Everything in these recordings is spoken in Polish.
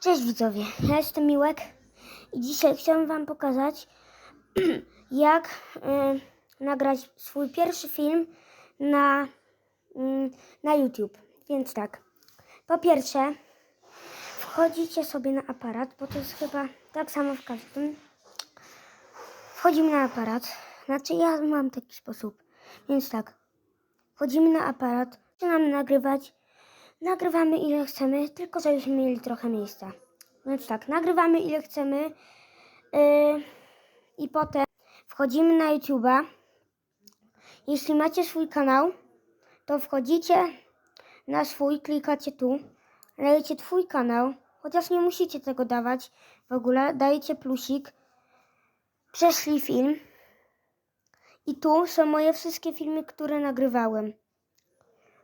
Cześć widzowie, ja jestem Miłek i dzisiaj chciałem wam pokazać jak y, nagrać swój pierwszy film na, y, na YouTube. Więc tak, po pierwsze wchodzicie sobie na aparat, bo to jest chyba tak samo w każdym. Wchodzimy na aparat, znaczy ja mam taki sposób, więc tak, wchodzimy na aparat, zaczynamy nagrywać Nagrywamy ile chcemy, tylko żebyśmy mieli trochę miejsca. Więc tak, nagrywamy ile chcemy yy, i potem wchodzimy na YouTube'a. Jeśli macie swój kanał, to wchodzicie na swój, klikacie tu, dajecie twój kanał, chociaż nie musicie tego dawać w ogóle, dajecie plusik, przeszli film i tu są moje wszystkie filmy, które nagrywałem.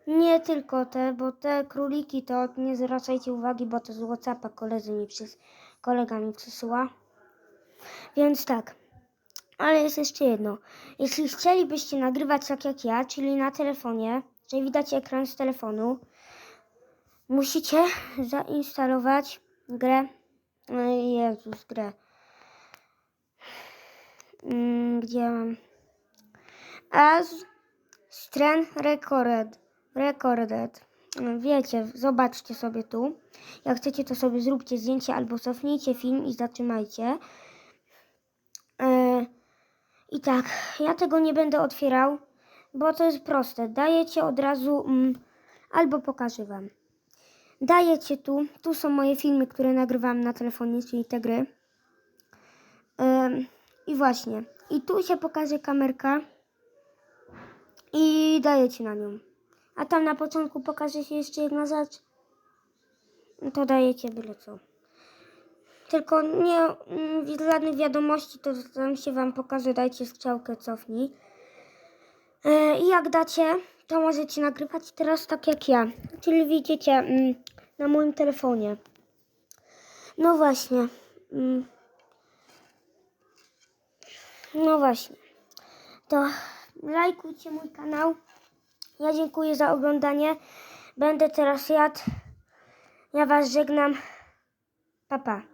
Nie tylko te, bo te króliki to nie zwracajcie uwagi, bo to z Whatsappa koledzy mi przys- kolega mi przysyła. Więc tak. Ale jest jeszcze jedno. Jeśli chcielibyście nagrywać tak jak ja, czyli na telefonie, że widać ekran z telefonu, musicie zainstalować grę. Ej, Jezus, grę. Mm, Gdzie mam? As Stren Recorded. Recorded. Wiecie, zobaczcie sobie tu. Jak chcecie, to sobie zróbcie zdjęcie albo cofnijcie film i zatrzymajcie. E, I tak, ja tego nie będę otwierał, bo to jest proste. Dajecie od razu, mm, albo pokażę Wam. Dajecie tu, tu są moje filmy, które nagrywam na telefonie, czyli te gry. Em, I właśnie, i tu się pokaże kamerka i dajecie na nią. A tam na początku pokaże się jeszcze jedna rzecz. No To dajecie byle co. Tylko nie mm, żadnych wiadomości, to tam się wam pokaże, dajcie strzałkę, cofnij. E, I jak dacie, to możecie nagrywać teraz tak jak ja. Czyli widzicie mm, na moim telefonie. No właśnie. Mm. No właśnie. To lajkujcie mój kanał. Ja dziękuję za oglądanie. Będę teraz jadł. Ja Was żegnam. Pa, pa.